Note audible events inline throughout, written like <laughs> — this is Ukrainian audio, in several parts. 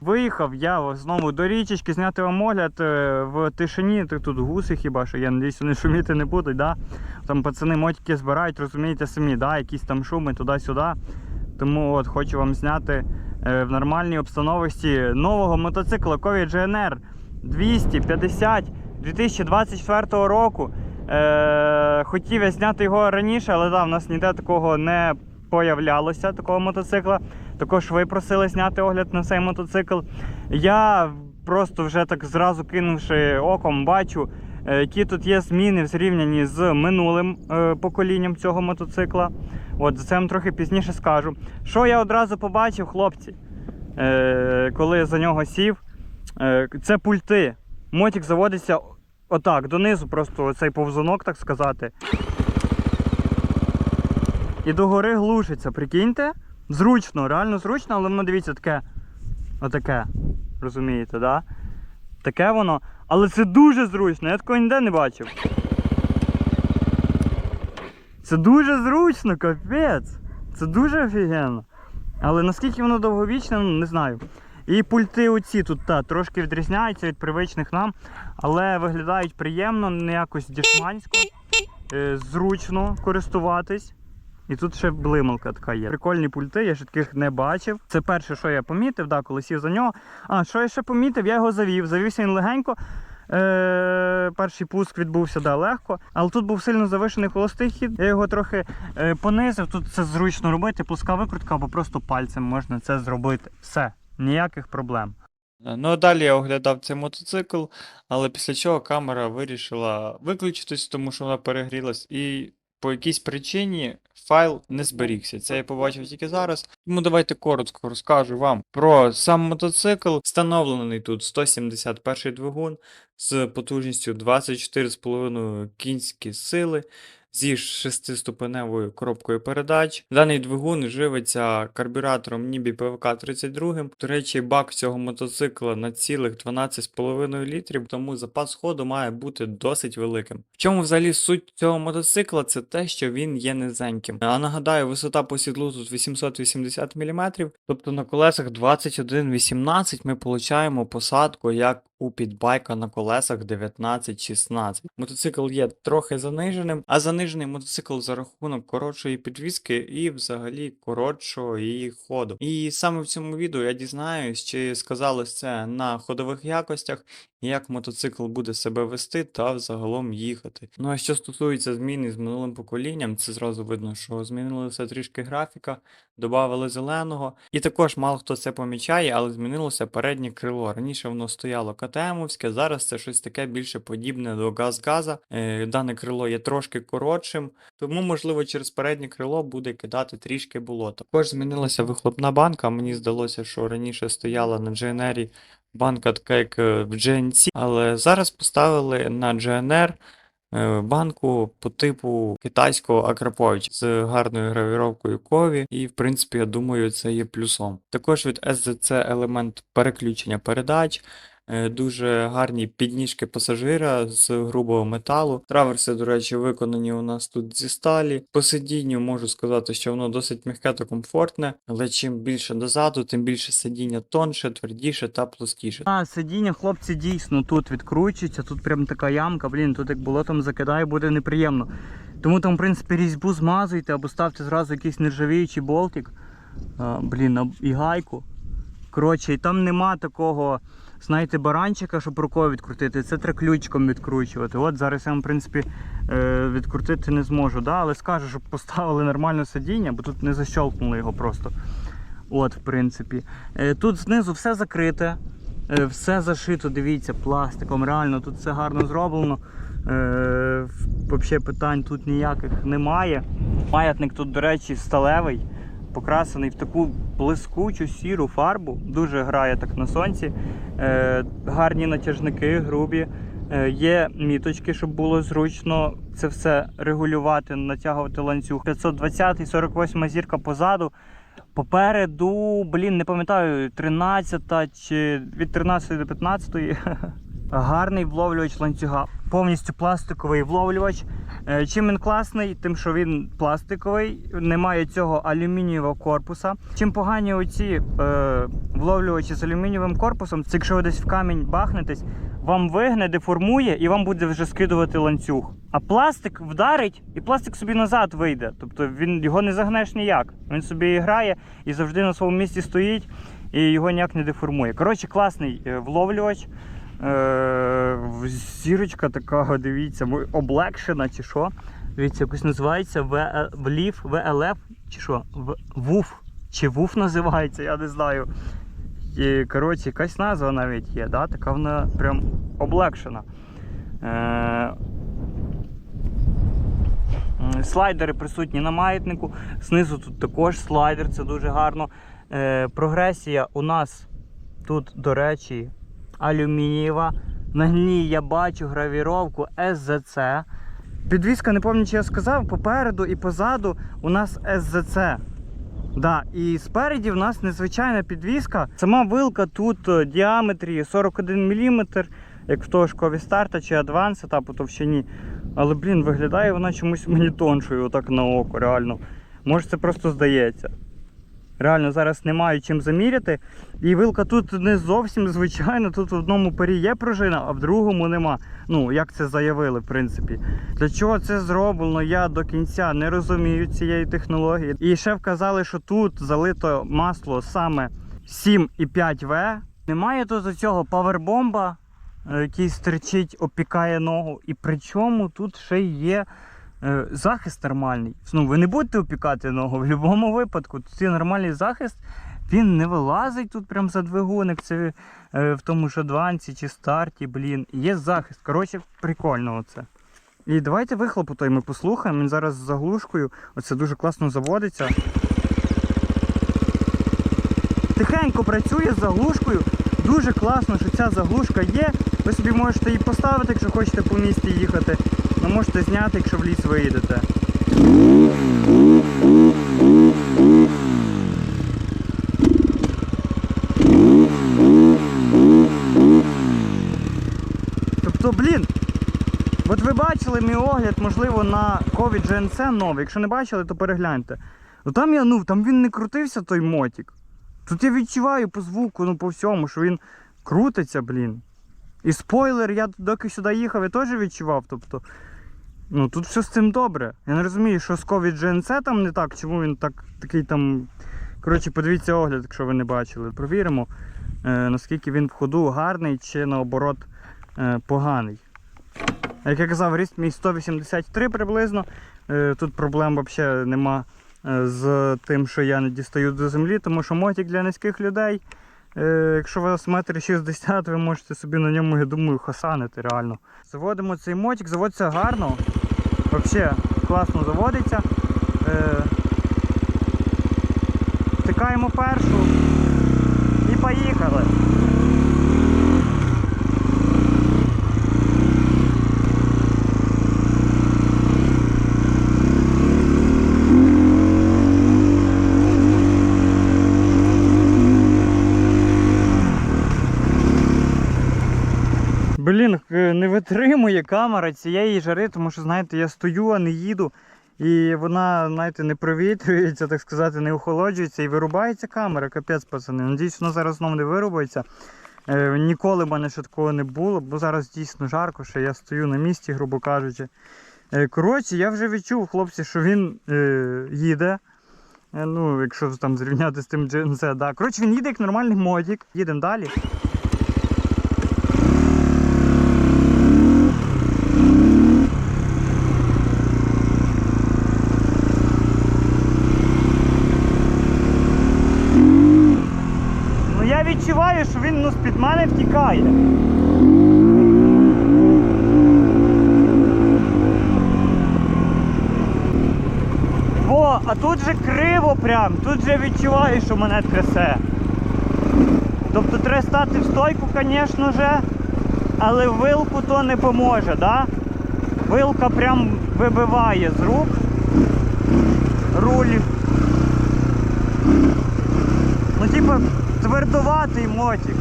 Виїхав я знову до річечки зняти вам огляд е, в тишині. Ти тут гуси хіба що, я надіюсь, вони шуміти не будуть. Да? Там пацани мотики збирають, розумієте самі, да? якісь там шуми туди-сюди. Тому от хочу вам зняти е, в нормальній обстановості нового мотоцикла Covid GNR 250 2024 року. Е, хотів я зняти його раніше, але да, в нас ніде такого не появлялося, такого мотоцикла. Також ви просили зняти огляд на цей мотоцикл. Я просто вже так зразу кинувши оком, бачу, е, які тут є зміни в зрівнянні з минулим е, поколінням цього мотоцикла. От за це вам трохи пізніше скажу. Що я одразу побачив, хлопці, е, коли за нього сів, це пульти. Мотик заводиться отак, донизу, просто цей повзунок, так сказати. І догори глушиться, прикиньте? Зручно, реально зручно, але воно дивіться таке. Отаке. Розумієте, да? Таке воно. Але це дуже зручно, я такого ніде не бачив. Це дуже зручно, капець. Це дуже офігенно. Але наскільки воно довговічне, не знаю. І пульти оці тут та, трошки відрізняються від привичних нам, але виглядають приємно, не якось дешмансько, е, зручно користуватись. І тут ще блималка така є. Прикольні пульти, я ще таких не бачив. Це перше, що я помітив, да, коли сів за нього. А, що я ще помітив, я його завів. Завівся він легенько. Е, перший пуск відбувся да, легко, але тут був сильно завишений холостий хід. Я його трохи е, понизив. Тут це зручно робити, плоска викрутка, або просто пальцем можна це зробити. Все, ніяких проблем. Ну а далі я оглядав цей мотоцикл, але після чого камера вирішила виключитись, тому що вона перегрілась, і по якійсь причині файл не зберігся. Це я побачив тільки зараз. Тому давайте коротко розкажу вам про сам мотоцикл. Встановлений тут 171 двигун з потужністю 24,5 кінські сили. Зі шестиступеневою коробкою передач. Даний двигун живиться карбюратором Нібі ПВК 32. До речі, бак цього мотоцикла на цілих 12,5 літрів, тому запас ходу має бути досить великим. В чому взагалі суть цього мотоцикла? Це те, що він є низеньким. А нагадаю, висота по сідлу тут 880 мм, тобто на колесах 21,18 ми получаємо посадку як у підбайка на колесах 19-16. Мотоцикл є трохи заниженим, а занижений мотоцикл за рахунок коротшої підвіски і взагалі коротшого її ходу. І саме в цьому відео я дізнаюсь, чи сказалось це на ходових якостях, як мотоцикл буде себе вести та взагалом їхати. Ну а що стосується зміни з минулим поколінням, це зразу видно, що змінилася трішки графіка, додали зеленого. І також мало хто це помічає, але змінилося переднє крило. Раніше воно стояло КТМовське, зараз це щось таке більше подібне до газ-газа. Е, дане крило є трошки коротшим, тому, можливо, через переднє крило буде кидати трішки болото. Також змінилася вихлопна банка. Мені здалося, що раніше стояла на GNR банка така як е, в GNC, але зараз поставили на GNR е, банку по типу китайського Акрапович з гарною гравіровкою кові, і в принципі, я думаю, це є плюсом. Також від SZC елемент переключення передач. Е, Дуже гарні підніжки пасажира з грубого металу. Траверси, до речі, виконані у нас тут зі сталі. По сидінню можу сказати, що воно досить м'яке та комфортне, але чим більше дозаду, тим більше сидіння тонше, твердіше та плоскіше. А, сидіння, хлопці, дійсно тут відкручується, тут прям така ямка, блін, тут як болотом закидає, буде неприємно. Тому там, в принципі, різьбу змазуйте або ставте зразу якийсь нержавіючий болтик. А, блін, і гайку. Коротше, і там нема такого, знаєте, баранчика, щоб рукою відкрутити. Це треба ключком відкручувати. От зараз я вам, в принципі, е, відкрутити не зможу, да? але скажу, щоб поставили нормальне сидіння, бо тут не защолкнули його просто. От, в принципі. Е, Тут знизу все закрите, е, все зашито, дивіться, пластиком. Реально, тут все гарно зроблено. Взагалі питань тут ніяких немає. Маятник тут, до речі, сталевий, покрасений в таку блискучу сіру фарбу. Дуже грає так на сонці. Е, Гарні натяжники, грубі. Е, Є міточки, щоб було зручно це все регулювати, натягувати ланцюг. 520 48 зірка позаду. Попереду, блін, не пам'ятаю, 13 чи від 13 до 15. <laughs> Гарний вловлювач ланцюга. Повністю пластиковий вловлювач. Е, Чим він класний, тим, що він пластиковий, немає цього алюмінієвого корпуса. Чим погані оці е, вловлювачі з алюмінієвим корпусом, це якщо ви десь в камінь бахнетесь, вам вигне, деформує і вам буде вже скидувати ланцюг. А пластик вдарить, і пластик собі назад вийде. Тобто він його не загнеш ніяк. Він собі грає і завжди на своєму місці стоїть і його ніяк не деформує. Коротше, класний е, вловлювач. Е, зірочка така, дивіться, облегшена чи що. Дивіться, якось називається В- влів, ВЛФ чи що? ВУФ. Чи ВУФ називається, я не знаю. І, коротше, якась назва навіть є, да? така вона прям облегшена. Е, Слайдери присутні на маятнику. Знизу тут також слайдер, це дуже гарно. Е, прогресія у нас тут, до речі, алюмінієва. На ній я бачу гравіровку СЗЦ. Підвізка, не пам'ятаю, чи я сказав, попереду і позаду у нас СЗЦ. Да, і спереді в нас незвичайна підвізка. Сама вилка тут е, діаметрі 41 мм, як в того ж Ковістарта чи Адванса та по товщині. Але, блін, виглядає вона чомусь мені тоншою, отак на око, реально. Може це просто здається. Реально зараз немає чим заміряти. І вилка тут не зовсім звичайна. Тут в одному парі є пружина, а в другому нема. Ну, як це заявили, в принципі. Для чого це зроблено, я до кінця не розумію цієї технології. І ще вказали, що тут залито масло саме 7,5В. Немає тут цього павербомба, е, який стерчить, опікає ногу. І причому тут ще є захист нормальний. Ну, ви не будете опікати ногу в будь-якому випадку. Є нормальний захист, він не вилазить тут прям за двигуник. Це е, в тому ж адвансі чи старті, блін. Є захист. Коротше, прикольно оце. І давайте вихлопу той ми послухаємо. Він зараз з заглушкою. Оце дуже класно заводиться. Тихенько працює з заглушкою. Дуже класно, що ця заглушка є. Ви собі можете її поставити, якщо хочете по місті їхати. Ну, можете зняти, якщо в ліс виїдете. Тобто, блін, от ви бачили мій огляд, можливо, на COVID GNC новий. Якщо не бачили, то перегляньте. Ну там я, ну, там він не крутився той мотик. Тут я відчуваю по звуку, ну по всьому, що він крутиться, блін. І спойлер, я доки сюди їхав, я теж відчував. Тобто, ну тут все з цим добре. Я не розумію, що з COVID GNC там не так, чому він так, такий там. Коротше, подивіться огляд, якщо ви не бачили. Провіримо, е, наскільки він в ходу гарний чи наоборот е, поганий. Як я казав, ріст мій 183 приблизно. Е, тут проблем взагалі нема е, з тим, що я не дістаю до землі, тому що мотик для низьких людей. Е, якщо у вас метр 60, ви можете собі на ньому, я думаю, хасанити реально. Заводимо цей мотик, заводиться гарно. Взагалі класно заводиться. Е, втикаємо першу і поїхали. Блін, е, не витримує камера цієї жари, тому що, знаєте, я стою, а не їду. І вона, знаєте, не провітрюється, так сказати, не охолоджується і вирубається камера, капець, пацани. Надіюсь, вона зараз знову не вирубається. Е, ніколи в мене ще такого не було, бо зараз дійсно жарко, що я стою на місці, грубо кажучи. Е, коротше, я вже відчув, хлопці, що він е, їде. Е, ну, якщо там зрівняти з тим GNC, да. Коротше, він їде як нормальний модік. Їдемо далі. Ну я відчуваю, що він ну, з-під мене втікає. О, а тут же криво прям, тут же відчуваю, що мене трясе. Тобто треба стати в стойку, звісно же, але вилку то не поможе, да? Вилка прям вибиває з рук. Руль. Ну, типа, твердуватий мотик.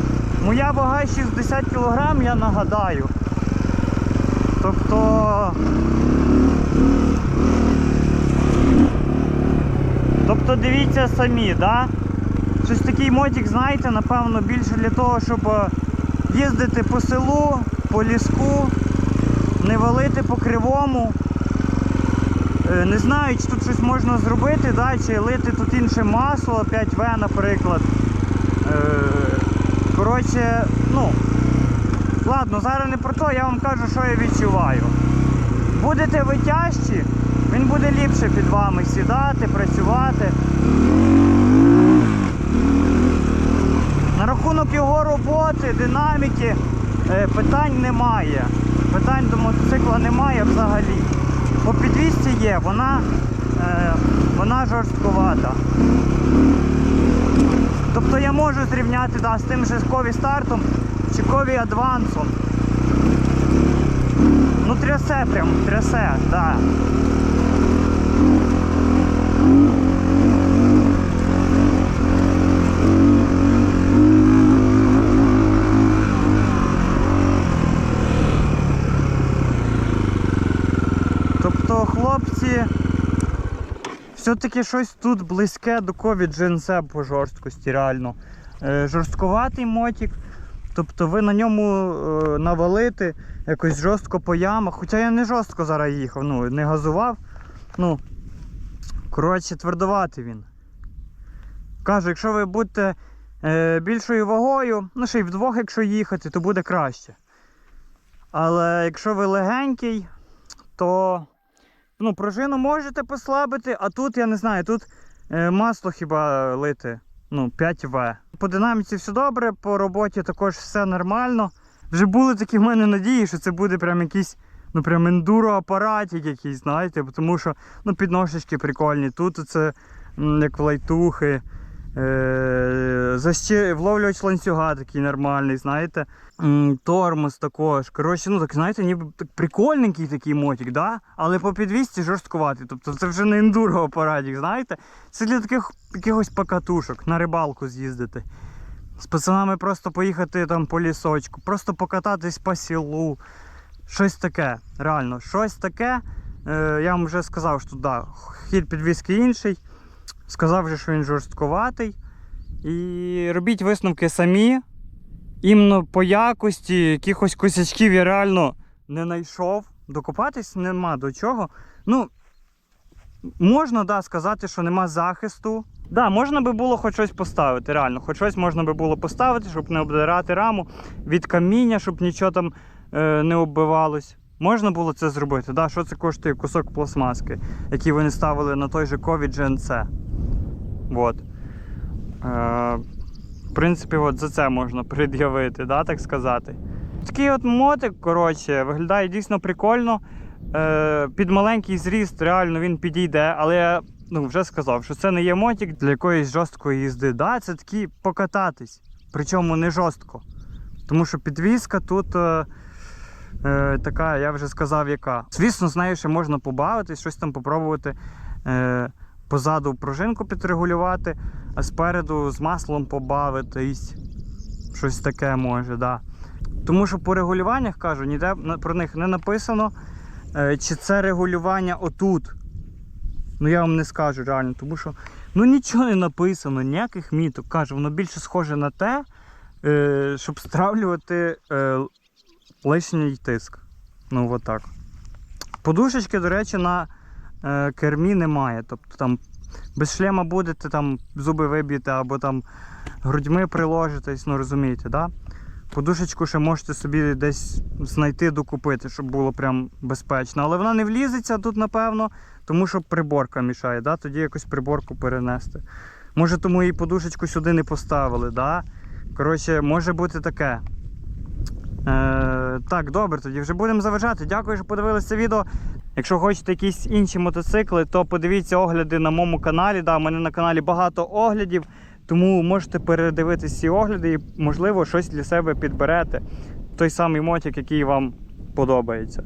Моя вага 60 кг, я нагадаю. Тобто... Тобто дивіться самі, да? Щось такий мотик, знаєте, напевно, більше для того, щоб е, їздити по селу, по ліску, не валити по кривому. Е, не знаю, чи тут щось можна зробити, да? чи лити тут інше масло, 5В, наприклад. Е, Коротше, ну, ладно, зараз не про то, я вам кажу, що я відчуваю. Будете ви тяжчі, він буде ліпше під вами сідати, працювати. На рахунок його роботи, динаміки е, питань немає. Питань до мотоцикла немає взагалі. По підвісці є, вона, е, вона жорстковата. Я можу зрівняти да, з тим же кові стартом чи кові адвансом. Ну трясе прям, трясе, так. Да. Тобто хлопці все-таки щось тут близьке до COVID GNC по жорсткості, реально. Е, жорстковатий мотик. Тобто ви на ньому е, навалити якось жорстко по ямах. Хоча я не жорстко зараз їхав, ну, не газував. Ну, коротше, твердоватий він. Кажу, якщо ви будете е, більшою вагою, ну ще й вдвох, якщо їхати, то буде краще. Але якщо ви легенький, то ну, пружину можете послабити, а тут, я не знаю, тут е, масло хіба лити. Ну, 5В. По динаміці все добре, по роботі також все нормально. Вже були такі в мене надії, що це буде прям якийсь ну прям ендуро апаратик якийсь, знаєте, тому що ну, підношечки прикольні. Тут це як лайтухи. Е, защи... Вловлювач ланцюга такий нормальний, знаєте. Тормоз також. Коротше, ну так знаєте, ніби так прикольненький такий мотик, да? але по підвісці жорсткуватий. Тобто це вже не ендуро апаратик, знаєте. Це для таких якихось покатушок, на рибалку з'їздити. З пацанами просто поїхати там по лісочку, просто покататись по селу. Щось таке, реально, щось таке. Е, я вам вже сказав, що да, хід підвіски інший. Сказав вже, що він жорстковатий. І робіть висновки самі. Іменно по якості якихось косячків я реально не знайшов. Докопатись нема до чого. Ну, можна да, сказати, що нема захисту. Да, можна би було хоч щось поставити, реально, хоч щось можна би було поставити, щоб не обдирати раму від каміння, щоб нічого там е, не оббивалось. Можна було це зробити. Да, що це коштує кусок пластмаски, який вони ставили на той же COVID GNC. Вот. Е, в принципі, от за це можна <laughs> пред'явити, да, так сказати. Такий от мотик, коротше, виглядає дійсно прикольно. Е, під маленький зріст реально він підійде, але я ну, вже сказав, що це не є мотик для якоїсь жорсткої їзди. Да, це такий покататись. Причому не жорстко. Тому що підвізка тут е, е, така, я вже сказав, яка. Звісно, з нею ще можна побавитись, щось там попробувати. Е, позаду пружинку підрегулювати, а спереду з маслом побавитись. Щось таке може, да. Тому що по регулюваннях кажу, ніде про них не написано, е, чи це регулювання отут. Ну я вам не скажу реально, тому що ну нічого не написано, ніяких міток. Кажу, воно більше схоже на те, е, щоб стравлювати е, лишній тиск. Ну, от так. Подушечки, до речі, на кермі немає. Тобто там без шлема будете, там зуби виб'єте або там грудьми приложитесь, ну розумієте, да? Подушечку ще можете собі десь знайти, докупити, щоб було прям безпечно. Але вона не влізеться тут, напевно, тому що приборка мішає, да? тоді якось приборку перенести. Може, тому і подушечку сюди не поставили, да? Коротше, може бути таке. Е, так, добре, тоді вже будемо завершати. Дякую, що подивилися відео. Якщо хочете якісь інші мотоцикли, то подивіться огляди на моєму каналі. Да, у мене на каналі багато оглядів, тому можете передивитися ці огляди і, можливо, щось для себе підберете. Той самий мотик, який вам подобається.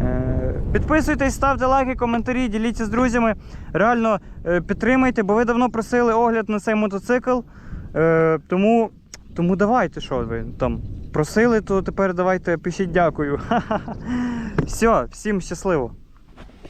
Е, Підписуйтесь, ставте лайки, коментарі, діліться з друзями. Реально е, підтримайте, бо ви давно просили огляд на цей мотоцикл. Е, Тому, тому давайте, що ви там просили, то тепер давайте пишіть дякую. <laughs> Все, всім щасливо.